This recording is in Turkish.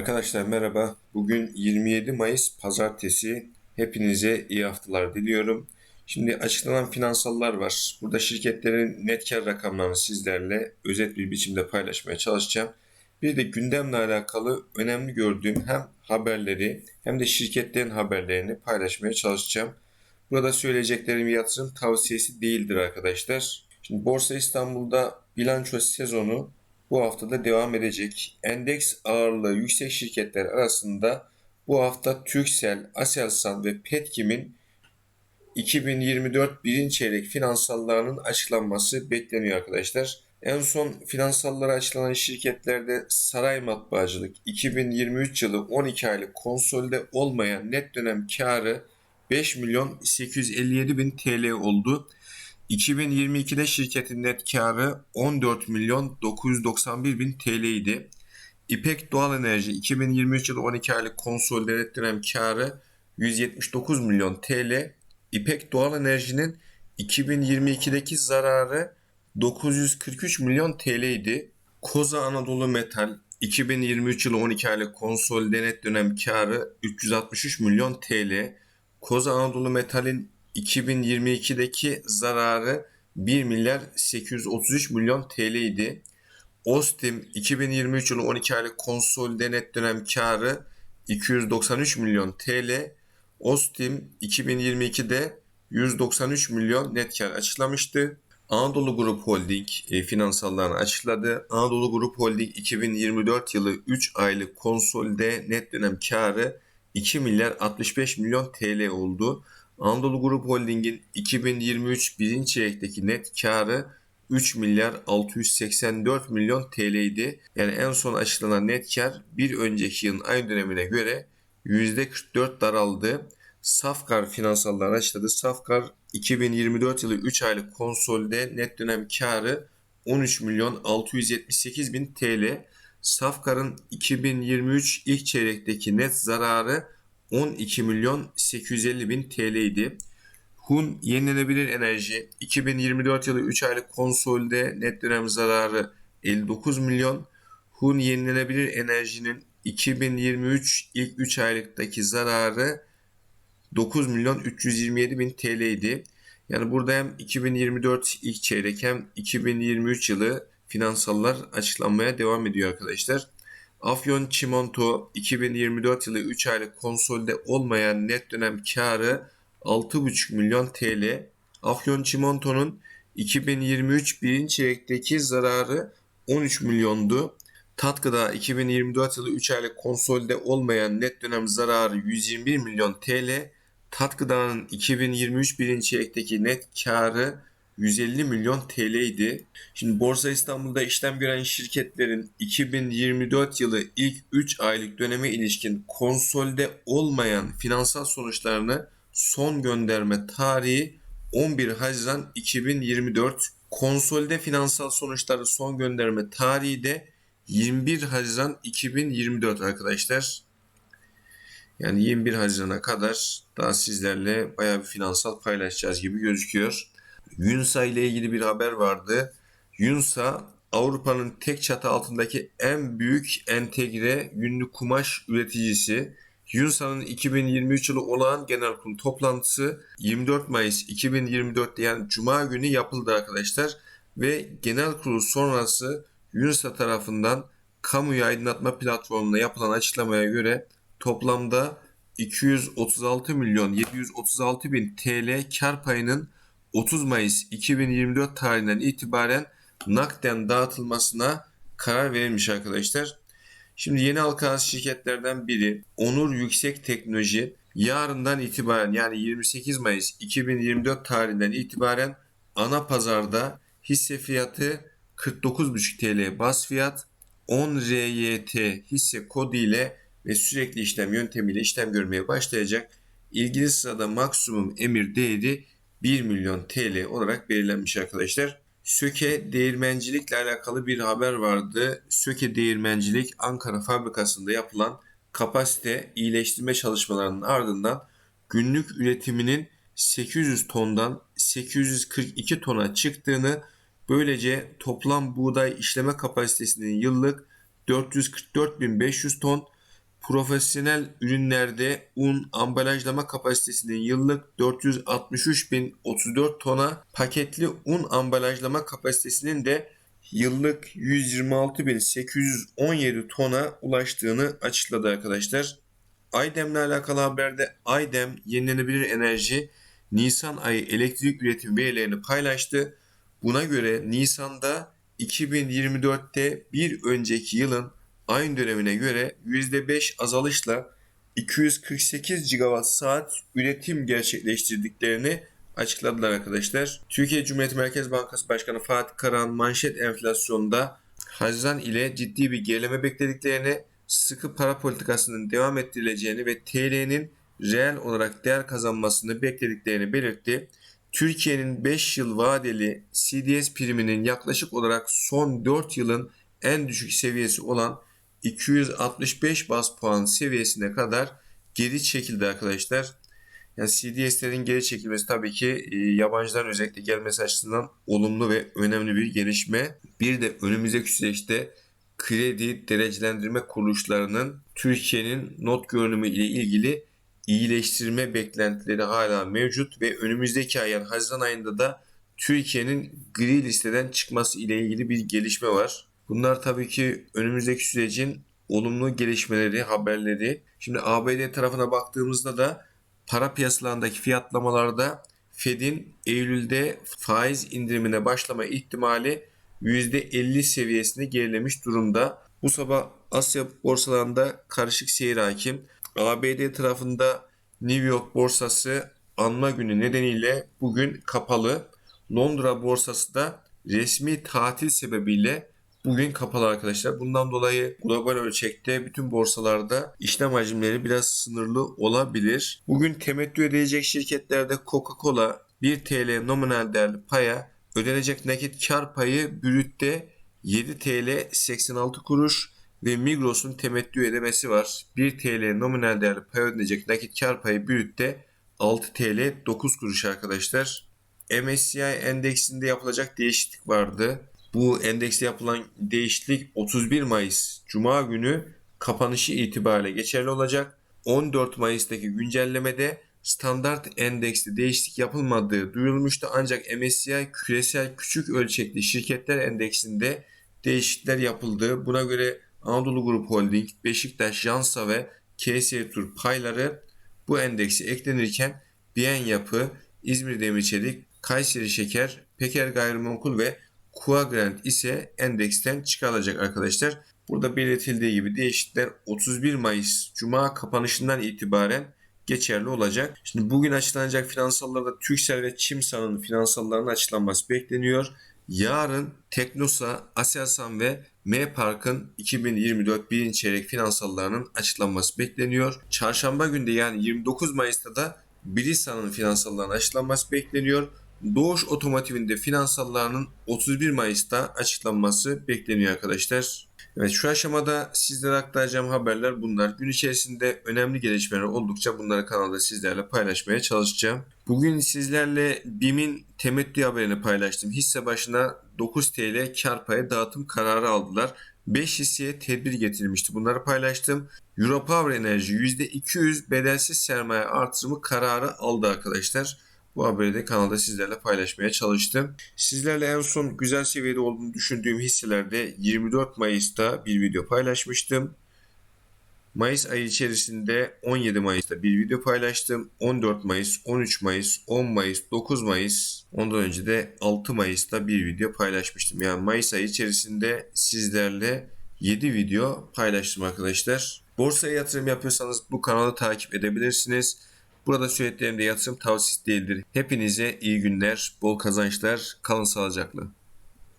Arkadaşlar merhaba. Bugün 27 Mayıs Pazartesi. Hepinize iyi haftalar diliyorum. Şimdi açıklanan finansallar var. Burada şirketlerin net kar rakamlarını sizlerle özet bir biçimde paylaşmaya çalışacağım. Bir de gündemle alakalı önemli gördüğüm hem haberleri hem de şirketlerin haberlerini paylaşmaya çalışacağım. Burada söyleyeceklerim yatırım tavsiyesi değildir arkadaşlar. Şimdi Borsa İstanbul'da bilanço sezonu bu haftada devam edecek. Endeks ağırlığı yüksek şirketler arasında bu hafta Turkcell, Aselsan ve Petkim'in 2024 birinci çeyrek finansallarının açıklanması bekleniyor arkadaşlar. En son finansalları açıklanan şirketlerde Saray Matbaacılık 2023 yılı 12 aylık konsolide olmayan net dönem karı 5 milyon 857 bin TL oldu. 2022'de şirketin net karı 14 milyon 991 bin TL idi. İpek Doğal Enerji 2023 yılı 12 aylık konsolide dönem karı 179 milyon TL. İpek Doğal Enerji'nin 2022'deki zararı 943 milyon TL idi. Koza Anadolu Metal 2023 yılı 12 aylık konsolide net dönem karı 363 milyon TL. Koza Anadolu Metal'in 2022'deki zararı 1 milyar 833 milyon TL idi. Ostim 2023 yılı 12 aylık konsolide net dönem karı 293 milyon TL. Ostim 2022'de 193 milyon net kar açıklamıştı. Anadolu Grup Holding e, finansallarını açıkladı. Anadolu Grup Holding 2024 yılı 3 aylık konsolide net dönem karı 2 milyar 65 milyon TL oldu. Anadolu Grup Holding'in 2023 birinci çeyrekteki net karı 3 milyar 684 milyon TL idi. Yani en son açıklanan net kar bir önceki yılın aynı dönemine göre %44 daraldı. Safkar finansallar açıkladı. Safkar 2024 yılı 3 aylık konsolde net dönem karı 13 milyon 678 bin TL. Safkar'ın 2023 ilk çeyrekteki net zararı 12 milyon 850 bin TL idi. Hun yenilenebilir enerji 2024 yılı 3 aylık konsolde net dönem zararı 59 milyon. Hun yenilenebilir enerjinin 2023 ilk 3 aylıktaki zararı 9 milyon 327 bin TL idi. Yani burada hem 2024 ilk çeyrek hem 2023 yılı finansallar açıklanmaya devam ediyor arkadaşlar. Afyon Çimento 2024 yılı 3 aylık konsolde olmayan net dönem karı 6,5 milyon TL. Afyon Çimento'nun 2023 birinci çeyrekteki zararı 13 milyondu. Tatkıda 2024 yılı 3 aylık konsolde olmayan net dönem zararı 121 milyon TL. Tatkıda'nın 2023 birinci çeyrekteki net karı 150 milyon TL idi. Şimdi Borsa İstanbul'da işlem gören şirketlerin 2024 yılı ilk 3 aylık döneme ilişkin konsolde olmayan finansal sonuçlarını son gönderme tarihi 11 Haziran 2024. Konsolde finansal sonuçları son gönderme tarihi de 21 Haziran 2024 arkadaşlar. Yani 21 Haziran'a kadar daha sizlerle bayağı bir finansal paylaşacağız gibi gözüküyor. Yunsa ile ilgili bir haber vardı. Yunsa Avrupa'nın tek çatı altındaki en büyük entegre yünlü kumaş üreticisi. Yunsa'nın 2023 yılı olağan genel kurul toplantısı 24 Mayıs 2024'te yani Cuma günü yapıldı arkadaşlar. Ve genel kurul sonrası Yunsa tarafından kamuya aydınlatma platformuna yapılan açıklamaya göre toplamda 236 milyon 736 bin TL kar payının 30 Mayıs 2024 tarihinden itibaren nakden dağıtılmasına karar verilmiş arkadaşlar. Şimdi yeni halka şirketlerden biri Onur Yüksek Teknoloji yarından itibaren yani 28 Mayıs 2024 tarihinden itibaren ana pazarda hisse fiyatı 49,5 TL bas fiyat 10 RYT hisse kodu ile ve sürekli işlem yöntemiyle işlem görmeye başlayacak. İlgili sırada maksimum emir değeri 1 milyon TL olarak belirlenmiş arkadaşlar. Söke değirmencilikle alakalı bir haber vardı. Söke değirmencilik Ankara fabrikasında yapılan kapasite iyileştirme çalışmalarının ardından günlük üretiminin 800 tondan 842 tona çıktığını böylece toplam buğday işleme kapasitesinin yıllık 444.500 ton profesyonel ürünlerde un ambalajlama kapasitesinin yıllık 463.034 tona, paketli un ambalajlama kapasitesinin de yıllık 126.817 tona ulaştığını açıkladı arkadaşlar. Aydem'le alakalı haberde Aydem yenilenebilir enerji Nisan ayı elektrik üretim verilerini paylaştı. Buna göre Nisan'da 2024'te bir önceki yılın aynı dönemine göre %5 azalışla 248 gigawatt saat üretim gerçekleştirdiklerini açıkladılar arkadaşlar. Türkiye Cumhuriyeti Merkez Bankası Başkanı Fatih Karahan manşet enflasyonda Haziran ile ciddi bir gerileme beklediklerini, sıkı para politikasının devam ettirileceğini ve TL'nin reel olarak değer kazanmasını beklediklerini belirtti. Türkiye'nin 5 yıl vadeli CDS priminin yaklaşık olarak son 4 yılın en düşük seviyesi olan 265 bas puan seviyesine kadar geri çekildi arkadaşlar. Yani CDS'lerin geri çekilmesi tabii ki e, yabancıların özellikle gelmesi açısından olumlu ve önemli bir gelişme. Bir de önümüzdeki süreçte kredi derecelendirme kuruluşlarının Türkiye'nin not görünümü ile ilgili iyileştirme beklentileri hala mevcut ve önümüzdeki ay yani Haziran ayında da Türkiye'nin gri listeden çıkması ile ilgili bir gelişme var. Bunlar tabii ki önümüzdeki sürecin olumlu gelişmeleri, haberleri. Şimdi ABD tarafına baktığımızda da para piyasalarındaki fiyatlamalarda Fed'in Eylül'de faiz indirimine başlama ihtimali %50 seviyesine gerilemiş durumda. Bu sabah Asya borsalarında karışık seyir hakim. ABD tarafında New York borsası anma günü nedeniyle bugün kapalı. Londra borsası da resmi tatil sebebiyle bugün kapalı arkadaşlar. Bundan dolayı global ölçekte bütün borsalarda işlem hacimleri biraz sınırlı olabilir. Bugün temettü edilecek şirketlerde Coca-Cola 1 TL nominal değerli paya ödenecek nakit kar payı brütte 7 TL 86 kuruş ve Migros'un temettü ödemesi var. 1 TL nominal değerli pay ödenecek nakit kar payı brütte 6 TL 9 kuruş arkadaşlar. MSCI endeksinde yapılacak değişiklik vardı. Bu endekste yapılan değişiklik 31 Mayıs Cuma günü kapanışı itibariyle geçerli olacak. 14 Mayıs'taki güncellemede standart endekste değişiklik yapılmadığı duyurulmuştu ancak MSCI küresel küçük ölçekli şirketler endeksinde değişiklikler yapıldı. Buna göre Anadolu Grup Holding, Beşiktaş, Jansa ve KSE Tur payları bu endekse eklenirken Biyen Yapı, İzmir Demir Çelik, Kayseri Şeker, Peker Gayrimenkul ve Quadrant ise endeksten çıkarılacak arkadaşlar. Burada belirtildiği gibi değişiklikler 31 Mayıs Cuma kapanışından itibaren geçerli olacak. Şimdi bugün açıklanacak finansallarda Türksel ve Çimsa'nın finansallarının açıklanması bekleniyor. Yarın Teknosa, Aselsan ve M Park'ın 2024 birinci çeyrek finansallarının açıklanması bekleniyor. Çarşamba günde yani 29 Mayıs'ta da Bilisa'nın finansallarının açıklanması bekleniyor. Doğuş Otomotiv'in de finansallarının 31 Mayıs'ta açıklanması bekleniyor arkadaşlar. Evet şu aşamada sizlere aktaracağım haberler bunlar. Gün içerisinde önemli gelişmeler oldukça bunları kanalda sizlerle paylaşmaya çalışacağım. Bugün sizlerle BİM'in temettü haberini paylaştım. Hisse başına 9 TL kar payı dağıtım kararı aldılar. 5 hisseye tedbir getirilmişti. Bunları paylaştım. Europower Enerji %200 bedelsiz sermaye artırımı kararı aldı arkadaşlar. Bu haberi de kanalda sizlerle paylaşmaya çalıştım. Sizlerle en son güzel seviyede olduğunu düşündüğüm hisselerde 24 Mayıs'ta bir video paylaşmıştım. Mayıs ayı içerisinde 17 Mayıs'ta bir video paylaştım. 14 Mayıs, 13 Mayıs, 10 Mayıs, 9 Mayıs, ondan önce de 6 Mayıs'ta bir video paylaşmıştım. Yani Mayıs ayı içerisinde sizlerle 7 video paylaştım arkadaşlar. Borsaya yatırım yapıyorsanız bu kanalı takip edebilirsiniz. Burada söylediklerim de yatırım tavsiyesi değildir. Hepinize iyi günler, bol kazançlar, kalın sağlıcakla.